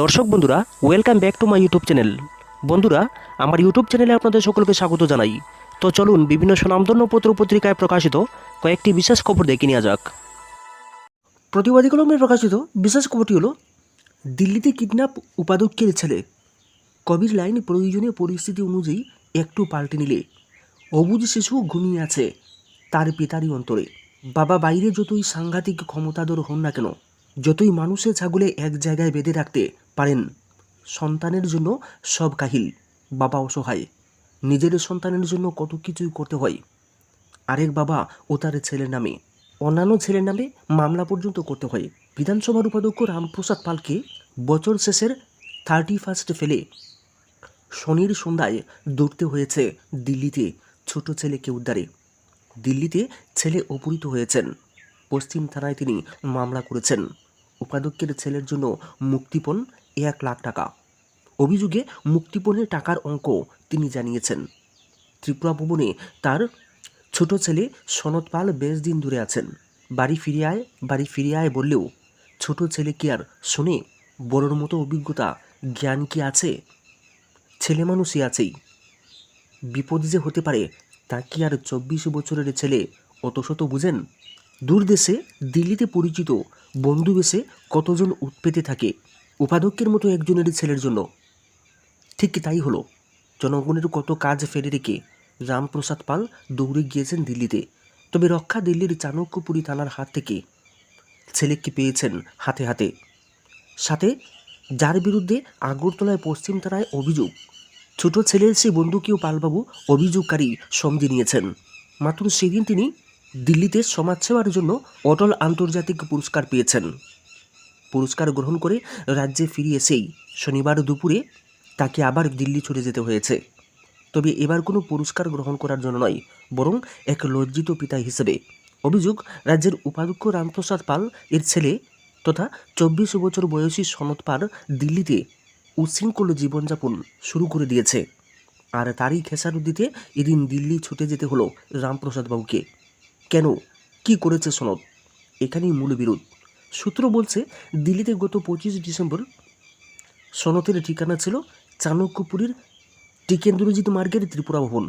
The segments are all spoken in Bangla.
দর্শক বন্ধুরা welcome back to my YouTube channel বন্ধুরা, আমার ইউটিউব চ্যানেলে আপনাদের সকলকে স্বাগত জানাই। তো চলুন বিভিন্ন সুনামধন্য পত্র পত্রিকায় প্রকাশিত কয়েকটি বিশেষ খবর দেখে নেওয়া যাক। প্রতিবাদী কলমে প্রকাশিত বিশেষ খবরটি হলো, দিল্লিতে কিডন্যাপ উপাধ্যক্ষের ছেলে। কবির লাইন প্রয়োজনীয় পরিস্থিতি অনুযায়ী একটু পাল্টে নিলে। অবুজ শিশু ঘুমিয়ে আছে, তার পিতারই অন্তরে। বাবা বাইরে যতই সাংঘাতিক ক্ষমতাধর হন না কেন, যতই মানুষে ছাগলে এক জায়গায় বেঁধে রাখতে পারেন। সন্তানের জন্য সব কাহিল বাবা অসহায় নিজের সন্তানের জন্য কত কিছুই করতে হয়। আরেক বাবা ও তার ছেলের নামে। অন্যান্য ছেলের নামে মামলা পর্যন্ত করতে হয়। বিধানসভার উপাধ্যক্ষ রামপ্রসাদ পালকে বছর শেষের থার্টি ফার্স্ট ফেলে শনির সন্ধ্যায় দৌড়তে হয়েছে দিল্লিতে ছোট ছেলেকে উদ্ধারে। দিল্লিতে ছেলে অপহৃত হয়েছেন। পশ্চিম থানায় তিনি মামলা করেছেন। উপাধ্যক্ষের ছেলের জন্য মুক্তিপণ এক লাখ টাকা। অভিযোগে মুক্তিপণের টাকার অঙ্ক তিনি জানিয়েছেন। ত্রিপুরা ভবনে তার ছোট ছেলে সনৎ পাল বেশ দিন দূরে আছেন। বাড়ি ফিরে আয়, বাড়ি ফিরে আয় বললেও ছোট ছেলে কি আর শোনে, বড়োর মতো অভিজ্ঞতা, জ্ঞান কি আছে? ছেলে মানুষই আছেই। বিপদ যে হতে পারে, তা কি আর চব্বিশ বছরের ছেলে অত শত বুঝেন? দূর দেশে, দিল্লিতে পরিচিত বন্ধু বেশে কতজন উৎপেতে থাকে? উপাধ্যক্ষের মতো একজনের ছেলের জন্য। ঠিক তাই হলো? জনগণের কত কাজ ফেলে রেখে রামপ্রসাদ পাল দৌড়ে গিয়েছেন দিল্লিতে। তবে রক্ষা দিল্লির চাণক্যপুরী থানার হাত থেকে ছেলেকে পেয়েছেন হাতে হাতে? সাথে যার বিরুদ্ধে আগরতলায় পশ্চিম থানায় অভিযোগ। ছোট ছেলের সেই বন্ধুকেও পালবাবু অভিযোগকারী সমঝে নিয়েছেন। মাত্র সেদিন তিনি দিল্লিতে সমাজসেবার জন্য অটল আন্তর্জাতিক পুরস্কার পেয়েছেন। পুরস্কার গ্রহণ করে রাজ্যে ফিরে এসেই শনিবার দুপুরে তাকে আবার দিল্লি ছুটে যেতে হয়েছে। তবে এবার কোনো পুরস্কার গ্রহণ করার জন্য নয়, বরং এক লজ্জিত পিতা হিসেবে। অভিযোগ, রাজ্যের উপাধ্যক্ষ রামপ্রসাদ পাল, এর ছেলে তথা চব্বিশ বছর বয়সী সনৎ পাল দিল্লিতে উচ্ছৃঙ্খল জীবনযাপন শুরু করে দিয়েছে। আর তারই খেসারত দিতে এদিন দিল্লি ছুটে যেতে হলো রামপ্রসাদ বাবুকে। কেন? কি করেছে সনদ এখানেই মূল বিরোধ। সূত্র বলছে, দিল্লিতে গত পঁচিশ ডিসেম্বর সনতের ঠিকানা ছিল চাণক্যপুরীর টিকেন্দ্রজিৎ মার্গের ত্রিপুরা ভবন।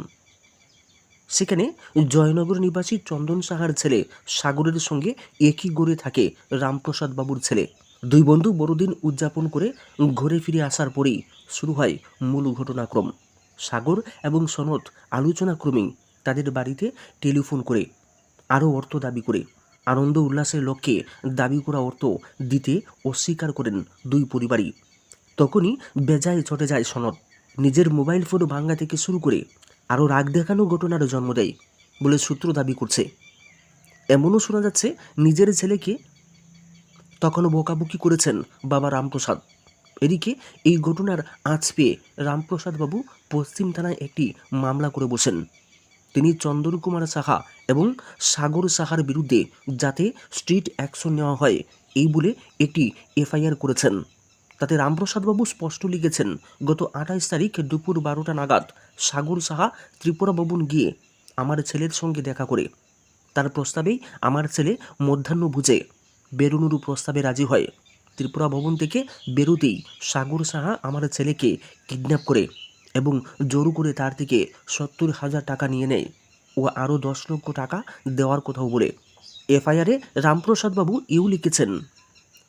সেখানে জয়নগর নিবাসী চন্দন সাহার ছেলে সাগরের সঙ্গে একই গড়ে থাকে রামপ্রসাদ বাবুর ছেলে। দুই বন্ধু বড়দিন উদযাপন করে ঘরে ফিরে আসার পরেই শুরু হয় মূল ঘটনাক্রম। সাগর এবং সনত আলোচনাক্রমেই তাদের বাড়িতে টেলিফোন করে, আরও অর্থ দাবি করে। আনন্দ উল্লাসের লক্ষ্যে দাবি করা অর্থ দিতে অস্বীকার করেন দুই পরিবারই। তখনই বেজায় চটে যায় সনদ। নিজের মোবাইল ফোন ভাঙ্গা থেকে শুরু করে আরও রাগ দেখানো ঘটনার জন্ম দেয় বলে সূত্র দাবি করছে। এমনও শোনা যাচ্ছে নিজের ছেলেকে তখনও বকাবকি করেছেন বাবা রামপ্রসাদ। এদিকে এই ঘটনার আঁচ পেয়ে রামপ্রসাদবাবু পশ্চিম থানায় একটি মামলা করে বসেন। তিনি চন্দন কুমার সাহা এবং সাগর সাহার বিরুদ্ধে যাতে স্ট্রিট অ্যাকশন নেওয়া হয়, এই বলে একটি এফআইআর করেছেন। তাতে রামপ্রসাদবাবু স্পষ্ট লিখেছেন, গত আঠাইশ তারিখ দুপুর বারোটা নাগাদ সাগর সাহা ত্রিপুরা ভবন গিয়ে আমার ছেলের সঙ্গে দেখা করে। তার প্রস্তাবেই আমার ছেলে মধ্যাহ্ন বুঝে বেরোনোর প্রস্তাবে রাজি হয়। ত্রিপুরা ভবন থেকে বেরোতেই সাগর সাহা আমার ছেলেকে কিডন্যাপ করে এবং জোর করে তার থেকে সত্তর হাজার টাকা নিয়ে নেয় ও আরও দশ লক্ষ টাকা দেওয়ার কথাও বলে। এফআইআরে রামপ্রসাদবাবু ইউ লিখেছেন,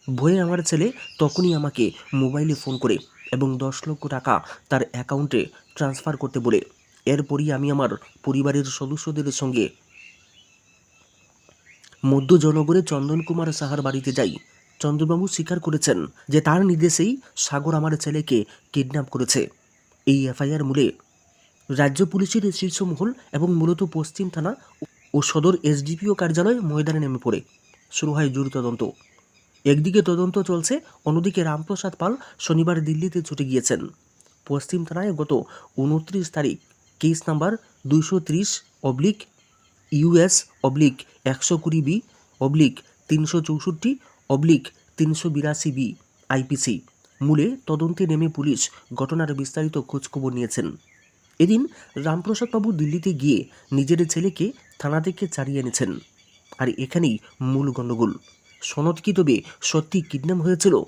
ভয়ে আমার ছেলে তখনই আমাকে মোবাইলে ফোন করে এবং দশ লক্ষ টাকা তার অ্যাকাউন্টে ট্রান্সফার করতে বলে। এরপরই আমি আমার পরিবারের সদস্যদের সঙ্গে মধ্য জনগণে চন্দন কুমার সাহার বাড়িতে যাই। চন্দ্রবাবু স্বীকার করেছেন যে তার নির্দেশেই সাগর আমার ছেলেকে কিডন্যাপ করেছে। এই এফআইআর মূলে রাজ্য পুলিশের শীর্ষ মহল এবং মূলত পশ্চিম থানা ও সদর এসডিপিও কার্যালয় ময়দানে নেমে পড়ে। শুরু হয় জোর তদন্ত। একদিকে তদন্ত চলছে, অন্যদিকে রামপ্রসাদ পাল শনিবার দিল্লিতে ছুটে গিয়েছেন। পশ্চিম থানায় গত উনত্রিশ তারিখ কেস নাম্বার দুইশো ত্রিশ অবলিক ইউএস অবলিক একশো কুড়ি বি, অবলিক তিনশো চৌষট্টি, অবলিক তিনশো বিরাশি বি, আইপিসি। মূলে তদন্তে নেমে পুলিশ ঘটনার বিস্তারিত খোঁজখবর নিয়েছেন। এদিন রামপ্রসাদবাবু দিল্লিতে গিয়ে নিজের ছেলেকে থানা থেকে ছাড়িয়ে এনেছেন। আর এখানেই মূল গণ্ডগোল। সনদ কি তবে সত্যি কিডন্যাপ হয়েছিল।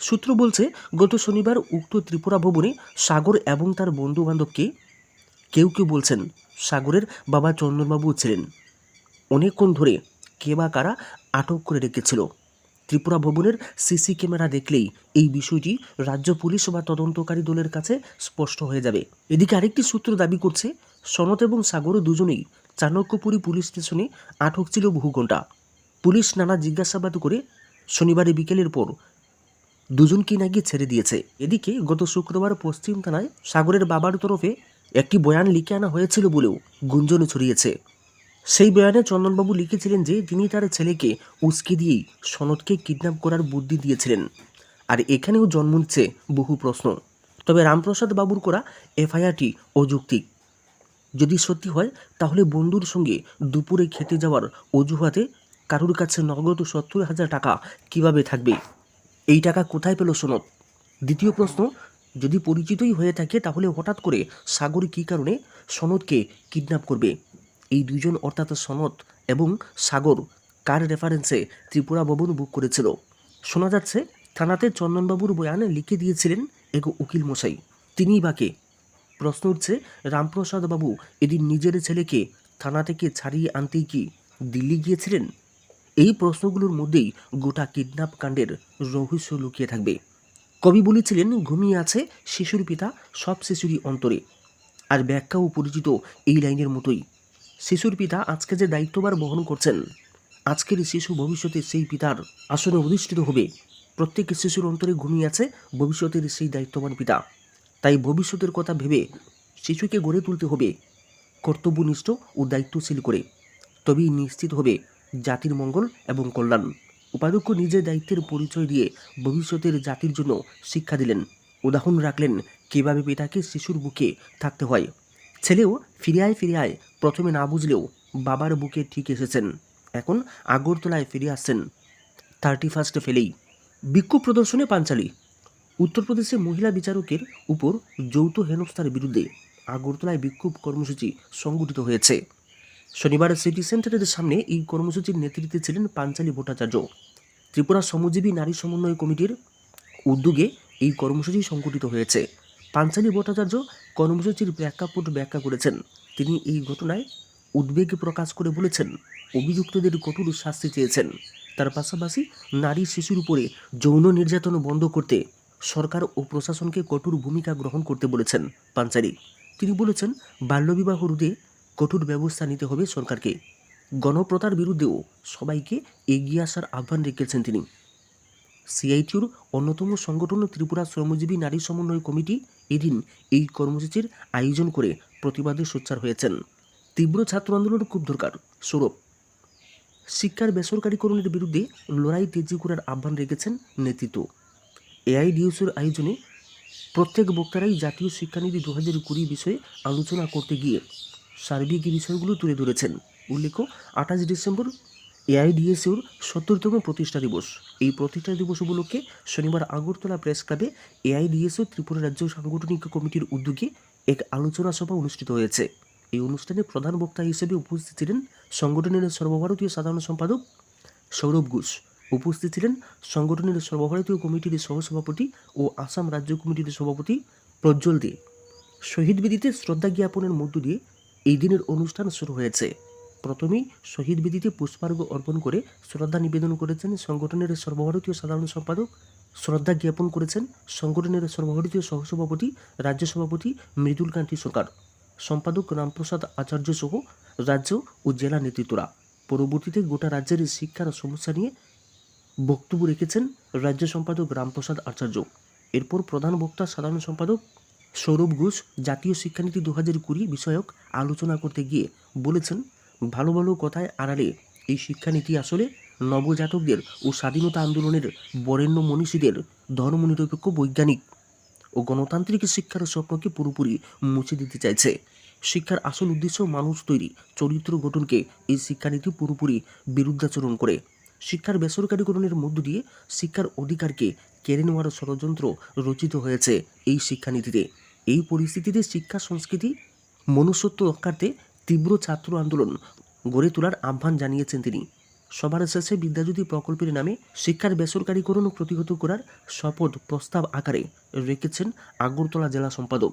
সূত্র বলছে, গত শনিবার উক্ত ত্রিপুরা ভবনে সাগর এবং তার বন্ধু বান্ধবকে কেউ কেউ বলছেন, সাগরের বাবা চন্দনবাবু ছিলেন। অনেকক্ষণ ধরে কে বা কারা আটক করে রেখেছিল। ত্রিপুরা ভবনের সিসি ক্যামেরা দেখলেই এই বিষয়টি রাজ্য পুলিশ বা তদন্তকারী দলের কাছে স্পষ্ট হয়ে যাবে। এদিকে আরেকটি সূত্র দাবি করছে সনত এবং সাগর দুজনেই চাণক্যপুরী পুলিশ স্টেশনে আটক ছিল বহু ঘণ্টা পুলিশ নানা জিজ্ঞাসাবাদ করে শনিবারে বিকেলের পর দুজনকে নাকি ছেড়ে দিয়েছে। এদিকে গত শুক্রবার পশ্চিম থানায় সাগরের বাবার তরফে একটি বয়ান লিখে আনা হয়েছিল বলেও গুঞ্জন ছড়িয়েছে। সেই বয়ানে চন্দনবাবু লিখেছিলেন যে তিনি তার ছেলেকে উস্কে দিয়েই সনদকে কিডন্যাপ করার বুদ্ধি দিয়েছিলেন। আর এখানেও জন্ম নিচ্ছে বহু প্রশ্ন। তবে রামপ্রসাদ বাবুর করা এফআইআরটি অযৌক্তিক। যদি সত্যি হয়, তাহলে বন্ধুর সঙ্গে দুপুরে খেতে যাওয়ার অজুহাতে কারুর কাছে নগদ সত্তর হাজার টাকা কীভাবে থাকবে? এই টাকা কোথায় পেল সনদ? দ্বিতীয় প্রশ্ন, যদি পরিচিতই হয়ে থাকে, তাহলে হঠাৎ করে সাগর কী কারণে সনদকে কিডন্যাপ করবে? এই দুজন অর্থাৎ সনদ এবং সাগর, কার রেফারেন্সে ত্রিপুরা ভবন বুক করেছিল? শোনা যাচ্ছে, থানাতে চন্দনবাবুর বয়ানে লিখে দিয়েছিলেন এক উকিল মশাই। তিনিই বাকে প্রশ্ন উঠছে, রামপ্রসাদ বাবু এদিন নিজের ছেলেকে থানা থেকে ছাড়িয়ে আনতেই কি দিল্লি গিয়েছিলেন? এই প্রশ্নগুলোর মধ্যেই গোটা কিডন্যাপ কাণ্ডের রহস্য লুকিয়ে থাকবে। কবি বলেছিলেন, ঘুমিয়ে আছে শিশুর পিতা, সব শিশুরই অন্তরে। আর ব্যাখ্যাও পরিচিত এই লাইনের মতোই। শিশুর পিতা আজকে যে দায়িত্বভার বহন করছেন, আজকের শিশু ভবিষ্যতে সেই পিতার আসনে অধিষ্ঠিত হবে। প্রত্যেক শিশুর অন্তরে ঘুমিয়ে আছে ভবিষ্যতের সেই দায়িত্ববান পিতা। তাই ভবিষ্যতের কথা ভেবে শিশুকে গড়ে তুলতে হবে, কর্তব্যনিষ্ঠ ও দায়িত্বশীল করে। তবেই নিশ্চিত হবে জাতির মঙ্গল এবং কল্যাণ। উপাধ্যক্ষ নিজের দায়িত্বের পরিচয় দিয়ে ভবিষ্যতের জাতির জন্য শিক্ষা দিলেন। উদাহরণ রাখলেন কীভাবে পিতাকে শিশুর বুকে থাকতে হয়। ছেলেও ফিরিয়ায় আয় ফিরে আয় প্রথমে না বুঝলেও বাবার বুকে ঠিক এসেছেন। এখন আগরতলায় ফিরে আসছেন। থার্টি ফার্স্টে ফেলেই। বিক্ষোভ প্রদর্শনে পাঞ্চালী। উত্তরপ্রদেশে মহিলা বিচারকের উপর যৌথ হেনস্থার বিরুদ্ধে আগরতলায় বিক্ষোভ কর্মসূচি সংগঠিত হয়েছে। শনিবার সিটি সেন্টারের সামনে এই কর্মসূচির নেতৃত্বে ছিলেন পাঞ্চালী ভট্টাচার্য। ত্রিপুরা শ্রমজীবী নারী সমন্বয় কমিটির উদ্যোগে এই কর্মসূচি সংগঠিত হয়েছে। পাঞ্চালী ভট্টাচার্য কর্মসূচির প্রেক্ষাপট ব্যাখ্যা করেছেন। তিনি এই ঘটনায় উদ্বেগ প্রকাশ করে বলেছেন, অভিযুক্তদের কঠোর শাস্তি চেয়েছেন। তার পাশাপাশি নারী শিশুর উপরে যৌন নির্যাতন বন্ধ করতে সরকার ও প্রশাসনকে কঠোর ভূমিকা গ্রহণ করতে বলেছেন পাঞ্চালী তিনি বলেছেন, বাল্যবিবাহ রোধে কঠোর ব্যবস্থা নিতে হবে সরকারকে। গণপ্রথার বিরুদ্ধেও সবাইকে এগিয়ে আসার আহ্বান রেখেছেন তিনি। সিআইটিউর অন্যতম সংগঠন ত্রিপুরা শ্রমজীবী নারী সমন্বয় কমিটি এদিন এই কর্মসূচির আয়োজন করে প্রতিবাদে সোচ্চার হয়েছেন। তীব্র ছাত্র আন্দোলন খুব দরকার। সৌরভ, শিক্ষার বেসরকারীকরণের বিরুদ্ধে লড়াই তেজি করার আহ্বান রেখেছেন নেতৃত্ব। এআইডিউসির আয়োজনে প্রত্যেক বক্তারাই জাতীয় শিক্ষানীতি দু হাজার কুড়ি বিষয়ে আলোচনা করতে গিয়ে সার্বিক বিষয়গুলো তুলে ধরেছেন। উল্লেখ্য, আঠাশ ডিসেম্বর এআইডিএসিওর সত্তরতম প্রতিষ্ঠা দিবস। এই প্রতিষ্ঠা দিবস উপলক্ষে শনিবার আগরতলা প্রেস ক্লাবে এআইডিএসও ত্রিপুরা রাজ্য সাংগঠনিক কমিটির উদ্যোগে এক আলোচনা সভা অনুষ্ঠিত হয়েছে। এই অনুষ্ঠানে প্রধান বক্তা হিসেবে উপস্থিত ছিলেন সংগঠনের সর্বভারতীয় সাধারণ সম্পাদক সৌরভ ঘোষ। উপস্থিত ছিলেন সংগঠনের সর্বভারতীয় কমিটির সহসভাপতি ও আসাম রাজ্য কমিটির সভাপতি প্রজ্জ্বল দে। শহীদ বেদিতে শ্রদ্ধা জ্ঞাপনের মধ্য দিয়ে এই দিনের অনুষ্ঠান শুরু হয়েছে। প্রথমেই শহীদ বেদিতে পুষ্পার্ঘ্য অর্পণ করে শ্রদ্ধা নিবেদন করেছেন সংগঠনের সর্বভারতীয় সাধারণ সম্পাদক। শ্রদ্ধা জ্ঞাপন করেছেন সংগঠনের সর্বভারতীয় সহসভাপতি, রাজ্য সভাপতি মৃদুল কান্তি সরকার। সম্পাদক রামপ্রসাদ আচার্য সহ রাজ্য ও জেলা নেতৃত্বরা। পরবর্তীতে গোটা রাজ্যের শিক্ষার সমস্যা নিয়ে বক্তব্য রেখেছেন রাজ্য সম্পাদক রামপ্রসাদ আচার্য। এরপর প্রধান বক্তা সাধারণ সম্পাদক সৌরভ ঘোষ জাতীয় শিক্ষানীতি দু হাজার কুড়ি বিষয়ক আলোচনা করতে গিয়ে বলেছেন ভালো ভালো কথায় আড়ালে। এই শিক্ষানীতি আসলে নবজাতকদের ও স্বাধীনতা আন্দোলনের বরেণ্য মনীষীদের ধর্মনিরপেক্ষ বৈজ্ঞানিক ও গণতান্ত্রিক শিক্ষার স্বপ্নকে পুরোপুরি মুছে দিতে চাইছে। শিক্ষার আসল উদ্দেশ্য মানুষ তৈরি, চরিত্র গঠনকে এই শিক্ষানীতি পুরোপুরি বিরুদ্ধাচরণ করে। শিক্ষার বেসরকারীকরণের মধ্য দিয়ে শিক্ষার অধিকারকে কেড়ে নেওয়ার ষড়যন্ত্র রচিত হয়েছে এই শিক্ষানীতিতে। এই পরিস্থিতিতে শিক্ষা সংস্কৃতি মনুষ্যত্ব রক্ষার্থে তীব্র ছাত্র আন্দোলন গড়ে তোলার আহ্বান জানিয়েছেন তিনি। সবার শেষে বিদ্যাজ্যোতি প্রকল্পের নামে শিক্ষার বেসরকারীকরণ প্রতিহত করার শপথ প্রস্তাব আকারে রেখেছেন আগরতলা জেলা সম্পাদক।